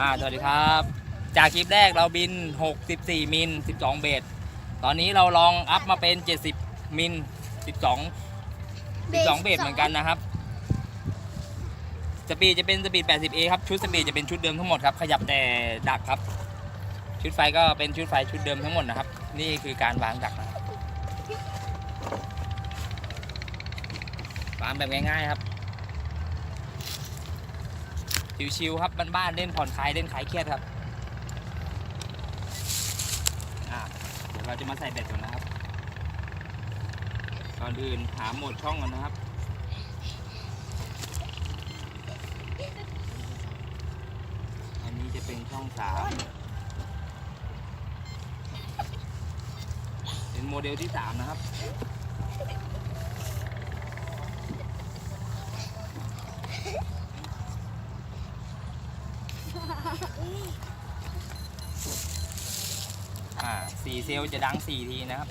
วัสดีครับ จากคลิปแรกเราบิน 64 มิล 12 เบสตอนนี้เราลองอัพมาเป็น 70 มิล 12 12 เบสเหมือนกันนะครับ สปีดจะเป็นสปีด 80A ครับ ชุดสปีดจะเป็นชุดเดิมทั้งหมดครับ ขยับแต่ดักครับ ชุดไฟก็เป็นชุดไฟชุดเดิมทั้งหมดนะครับ นี่คือการวางดักนะครับวางแบบง่ายๆครับ ชิวๆครับบ้านๆเล่นผ่อนคลายเล่นคลายเครียดครับอะเดี๋ยวเราจะมาใส่แบตก่อนนะครับก่อนอื่นหาโหมดช่องก่อนนะครับอันนี้จะเป็นช่องสามเป็นโมเดลที่สามนะครับ อ่าสี่เซลจะดังสี่ทีนะครับ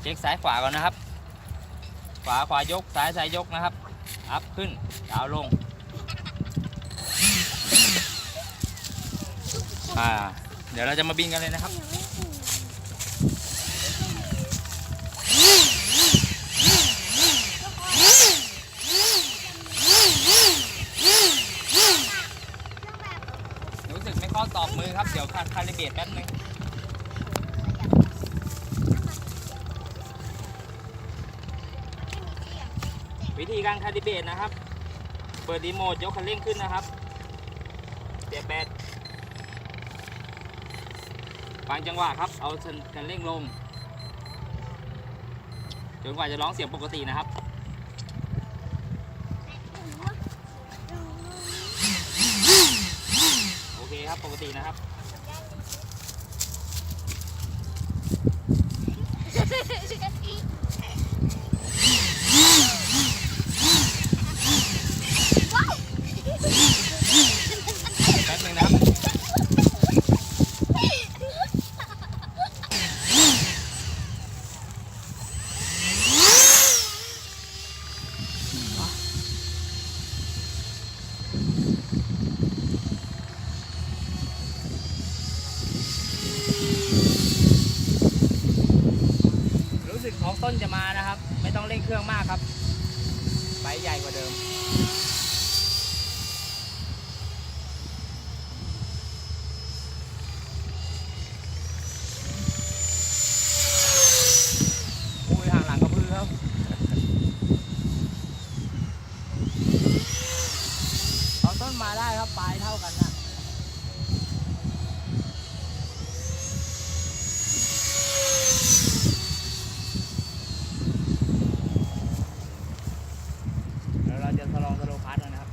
เช็คซ้ายขวาก่อนนะครับ ขวาขวายกซ้ายซ้ายยกนะครับ อัพขึ้นดาวลง อ่า เดี๋ยวเราจะมาบินกันเลยนะครับ รู้สึกไม่ข้ อตอบมือครับ เดี๋ยวคาลิเบตแป๊บนึงวิธีการคาลิเบตนะครับ เปิดรีโมทยกคันเร่งขึ้นนะครับเสียบแบตฟังจังหวะครับ เอาคันเร่งลง จนกว่าจะร้องเสียงปกตินะครับ คครับ ปกตินะครับ แป๊บนึงนะครับ รู้สึกท้องต้นจะมานะครับ ไม่ต้องเร่งเครื่องมากครับใบใหญ่กว่าเดิม อุ้ยห่างหลังกระพือครับ ท้องต้นมาได้ครับปลายเท่ากันนะ เดี๋ยวเราจะทดลองสโลว์พาร์ทกันนะครับ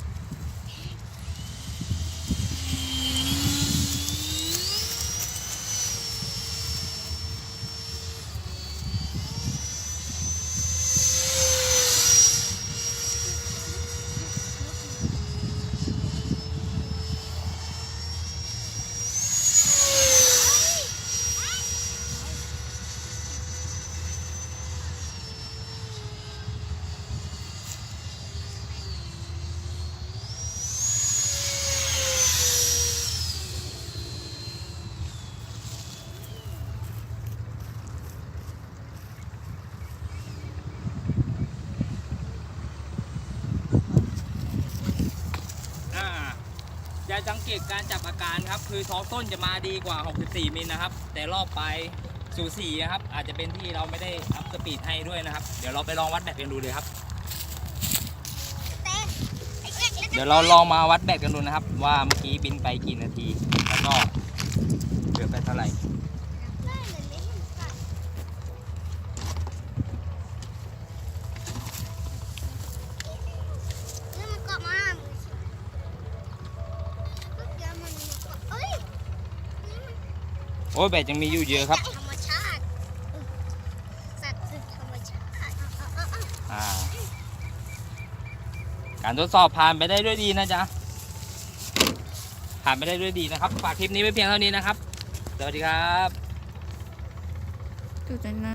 อ่าอย่า สังเกตการจับอาการครับคือท้องต้นจะมาดีกว่า 64 มิลนะครับ แต่รอบไปสู่สี่นะครับ อาจจะเป็นที่เราไม่ได้อัพสปีดให้ด้วยนะครับ เดี๋ยวเราไปลองวัดแบตกันดูเลยครับ เดี๋ยวเราลองมาวัดแบตกันดูนะครับ ว่าเมื่อกี้บินไปกี่นาที แล้วก็เหลือไปเท่าไหร่ อ้ยแบตยังมีอยู่เยอะครับ ธรรมชาติสัตว์คือธรรมชาติอ่า การทดสอบผ่านไปได้ด้วยดีนะจ๊ะ ผ่านไปได้ด้วยดีนะครับ ฝากคลิปนี้ไว้เพียงเท่านี้นะครับ สวัสดีครับดูแต่นะ